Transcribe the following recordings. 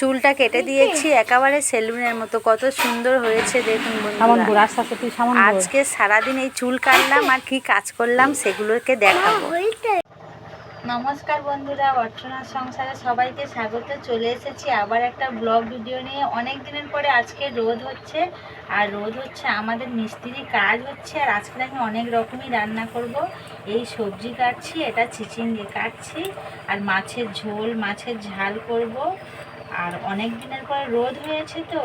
চুলটা কেটে দিয়েছি একেবারে সেলুনের মতো। কত সুন্দর হয়েছে দেখুন বন্ধুরা। আজকে সারাদিন এই চুল কাটলাম আর কি কাজ করলাম সেগুলোকে দেখাবো। নমস্কার বন্ধুরা অর্চনার সংসারে সবাইকে স্বাগত। চলে এসেছি আবার একটা ব্লগ ভিডিও নিয়ে। অনেক দিনের পরে আজকে রোদ হচ্ছে আর রোদ হচ্ছে আমাদের মিস্ত্রি কাজ হচ্ছে আর আজকে আমি অনেক রকমই রান্না করব। এই সবজি কাটছি এটা চিচিঙ্গে কাটছি আর মাছের ঝোল মাছের ঝাল করব। আর অনেক দিনের পরে রোদ হয়েছে তো,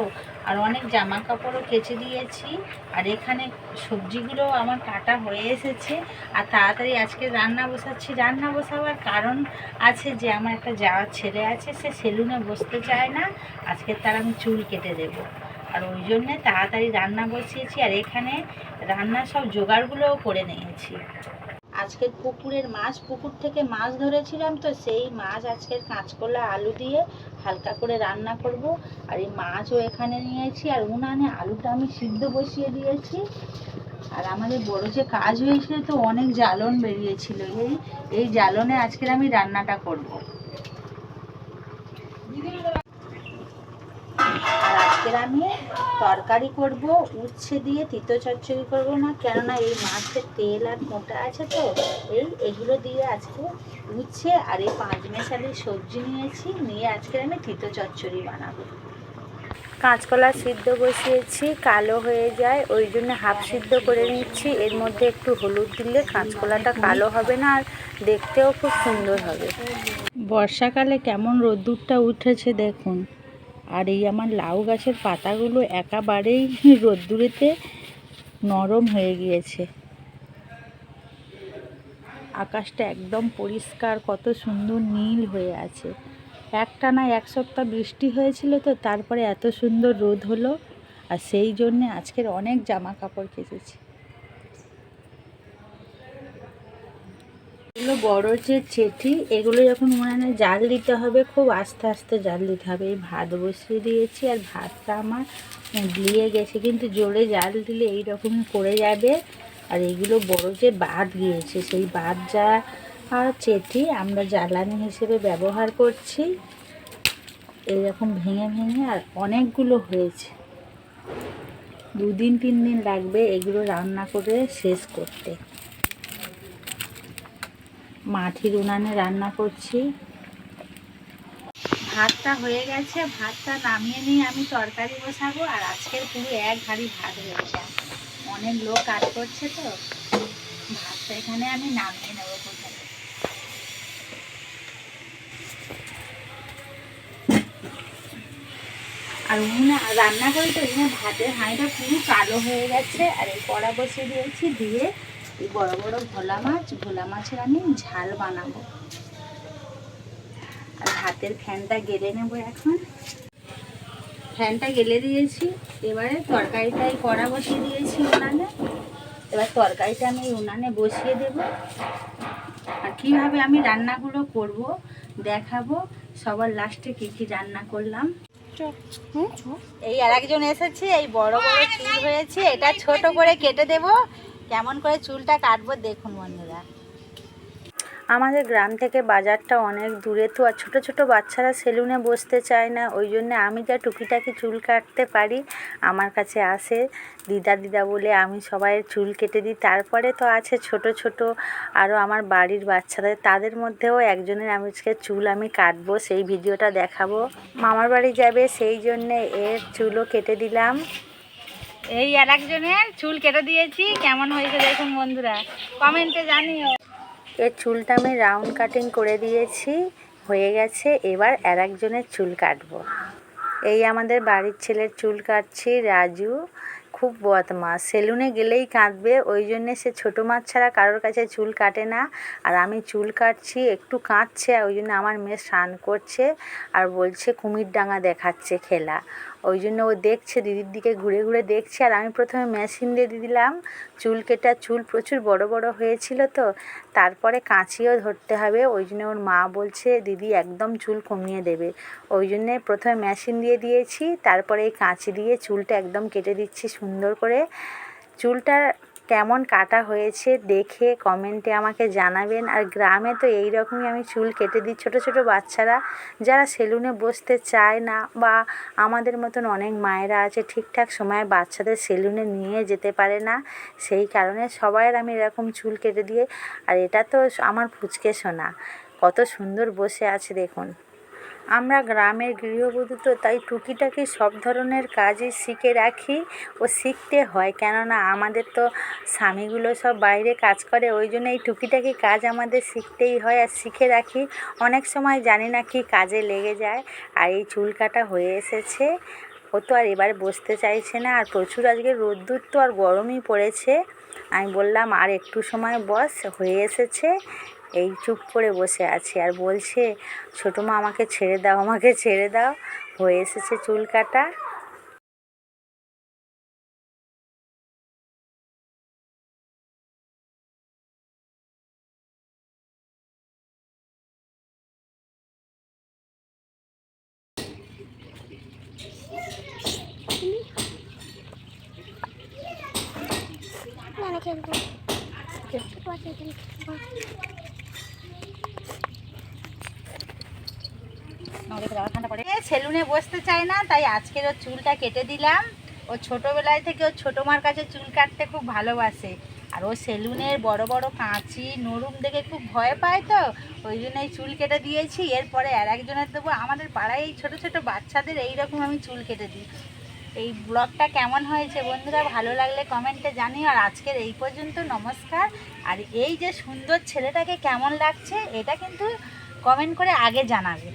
আর অনেক জামা কাপড়ও কেচে দিয়েছি। আর এখানে সবজিগুলো আমার কাটা হয়ে এসেছে। আর তাড়াতাড়ি আজকে রান্না বসাচ্ছি। রান্না বসাবার কারণ আছে যে, আমার একটা যাওয়ার ছেলে আছে, সে সেলুনে বসতে চায় না। আজকে তার আমি চুল কেটে দেবো। আর ওই জন্যে তাড়াতাড়ি রান্না বসিয়েছি। আর এখানে রান্নার সব জোগাড়গুলোও করে নিয়েছি। আজকের পুকুরের মাছ, পুকুর থেকে মাছ ধরেছিলাম তো সেই মাছ আজকের কাঁচকলা, আলু দিয়ে হালকা করে রান্না করব। আর এই মাছও এখানে নিয়েছি আর উনানে আলুটা আমি সিদ্ধ বসিয়ে দিয়েছি। আর আমাদের বড় যে কাজ হয়েছিল তো অনেক জ্বালন বেরিয়েছিল। এই এই জ্বালনে আজকের আমি রান্নাটা করব আর আজকের আমি তরকারি করব, উচ্ছে দিয়ে তিতো চচ্চড়ি করব না, কেননা এই মাছের তেল আর মোটা আছে তো, এই এগুলো দিয়ে আজকে উচ্ছে আর এই পাঁচ মেশালি সবজি নিয়েছি, নিয়ে আজকে আমি তিতো চচ্চড়ি বানাবো। কাঁচকলা সিদ্ধ বসিয়েছি, কালো হয়ে যায়, ওই জন্য হাফ সিদ্ধ করে নিচ্ছি, এর মধ্যে একটু হলুদ দিলে কাঁচকলাটা কালো হবে না, আর দেখতেও খুব সুন্দর হবে। বর্ষাকালে কেমন রোদ্দুরটা উঠেছে দেখুন। আর এই আমার লাউ গাছের পাতাগুলো একেবারেই রোদ্দুরেতে নরম হয়ে গিয়েছে। আকাশটা একদম পরিষ্কার, কত সুন্দর নীল হয়ে আছে। একটানা এক সপ্তাহ বৃষ্টি হয়েছিল তো, তারপরে এত সুন্দর রোদ হলো। আর সেই জন্যে আজকের অনেক জামা কাপড় কেচেছি। এগুলো বড় যে চেটি এগুলো যখন উনানে জাল দিতে হবে, খুব আস্তে আস্তে জাল দিতে হবে। এই ভাত বসিয়ে দিয়েছি আর ভাতটা আমার গিয়ে গেছে, কিন্তু জোরে জাল দিলে এই রকমই করে যাবে। আর এগুলো বড় যে বাদ গিয়েছে, সেই বাদ যা চেটি আমরা জ্বালানি হিসেবে ব্যবহার করছি। এইরকম ভেঙে ভেঙে আর অনেকগুলো হয়েছে। দুদিন, তিন দিন লাগবে এগুলো রান্না করে শেষ করতে। মাটির উনানে রান্না করছি। ভাতটা হয়ে গেছে, ভাতটা নামিয়ে নিয়ে আমি তরকারি বসাবো, আর আজকের পুরো এক হাঁড়ি ভাত হয়েছে। অনেক লোক কাজ করছে তো, ভাতটা এখানে আমি নামিয়ে নেব প্রথমে। আর উনুনে রান্না করি তো ভাতের হাঁড়িটা পুরো কালো হয়ে গেছে, আর এই কড়া বসিয়ে দিয়েছি দিয়ে বড় বড় ভোলা মাছ ভোলা মাছের আমি ঝাল বানাবো। আর হাতের ফ্যানটা গেলে নেব এখন। ফ্যানটা গেলে দিয়েছি এবারে তরকারিটা এই কড়া বসিয়ে দিয়েছি উনানে। এবার তরকারিটা আমি উনানে বসিয়ে দেব। আর কীভাবে আমি রান্নাগুলো করব দেখাবো সবার লাস্টে কী কী রান্না করলাম। এই আর একজন এসেছে এই বড় বড় চুল হয়েছে এটা ছোট করে কেটে দেব। কেমন করে চুলটা কাটবো দেখুন বন্ধুরা। আমাদের গ্রাম থেকে বাজারটা অনেক দূরে তো, আর ছোটো ছোটো বাচ্চারা সেলুনে বসতে চায় না, ওই জন্য আমি যা টুকিটাকি চুল কাটতে পারি, আমার কাছে আসে। দিদা দিদা বলে, আমি সবাই চুল কেটে দিই। তারপরে তো আছে ছোট ছোট আরও আমার বাড়ির বাচ্চাদের, তাদের মধ্যেও একজনের আমি চুল আমি কাটবো, সেই ভিডিওটা দেখাবো। মামার বাড়ি যাবে, সেই জন্যে এর চুলও কেটে দিলাম। এই আর একজনের চুল কেটে দিয়েছি। কেমন হয়েছে দেখুন বন্ধুরা। কমেন্টে জানিও। এর চুলটা আমি রাউন্ড কাটিং করে দিয়েছি। হয়ে গেছে, এবার আর একজনের চুল কাটবো। এই আমাদের বাড়ির ছেলের চুল কাটছি, রাজু। খুব বদমাস। সেলুনে গেলেই কাঁদবে, ওই জন্যে সে ছোটো মাছ ছাড়া কারোর কাছে চুল কাটে না। আর আমি চুল কাটছি, একটু কাঁদছে, ওই জন্য আমার মেয়ে স্নান করছে আর বলছে কুমির ডাঙা দেখাচ্ছে খেলা। ওই জন্য ও দেখছে, দিদির দিকে ঘুরে ঘুরে দেখছে। আর আমি প্রথমে মেশিন দিয়ে দিলাম। চুল কেটা চুল প্রচুর বড় বড় হয়েছিল তো। তারপরে কাঁচিও ধরতে হবে। ওই জন্য ওর মা বলছে, দিদি, একদম চুল কমিয়ে দেবে। ওই জন্যে প্রথমে মেশিন দিয়ে দিয়েছি। তারপরে এই কাঁচি দিয়ে চুলটা একদম কেটে দিচ্ছি সুন্দর করে। চুলটা কেমন কাটা হয়েছে দেখে কমেন্টে আমাকে জানাবেন। আর গ্রামে তো এই রকমই আমি চুল কেটে দিই ছোটো ছোটো বাচ্চারা। যারা সেলুনে বসতে চায় না বা আমাদের মতন অনেক মায়েরা আছে, ঠিকঠাক সময়ে বাচ্চাদের সেলুনে নিয়ে যেতে পারে না। সেই কারণে সবাইয়ের আমি এরকম চুল কেটে দিয়ে, আর এটা তো আমার ফুচকে শোনা কত সুন্দর বসে আছে দেখুন। আমরা গ্রামের গৃহবধূ তো, তাই টুকিটাকি সব ধরনের কাজই শিখে রাখি ও শিখতে হয়। কেননা আমাদের তো স্বামীগুলো সব বাইরে কাজ করে, ওই জন্য এই টুকিটাকি কাজ আমাদের শিখতেই হয় আর শিখে রাখি। অনেক সময় জানি না কি কাজে লেগে যায় আর এই চুল কাটা হয়ে এসেছে। ও তো আর এবার বসতে চাইছে না আর প্রচুর আজকে রোদ্দুর তো আর গরমই পড়েছে। আমি বললাম, আর একটু সময় বস, হয়ে এসেছে। এই চুপ করে বসে আছে আর বলছে, ছোটো মা, আমাকে ছেড়ে দাও, আমাকে ছেড়ে দাও। হয়ে এসেছে চুল কাটা। খেলব সেলুনে বসতে চায় না, তাই আজকের ওর চুলটা কেটে দিলাম। ও ছোটোবেলায় থেকে ওর ছোটো মার কাছে চুল কাটতে খুব ভালোবাসে। আর ও সেলুনের বড় বড় কাঁচি, নরুম দেখে খুব ভয় পায় তো। ওই জন্য এই চুল কেটে দিয়েছি। এরপরে আর একজনের দেবো, আমাদের পাড়ায় এই ছোটো ছোটো বাচ্চাদের এই রকম আমি চুল কেটে দিই। এই ব্লগটা কেমন হয়েছে বন্ধুরা, ভালো লাগলে কমেন্টে জানিও। আর আজকের এই পর্যন্ত নমস্কার। আর এই যে সুন্দর ছেলেটাকে কেমন লাগছে, এটা কিন্তু কমেন্ট করে আগে জানাবে।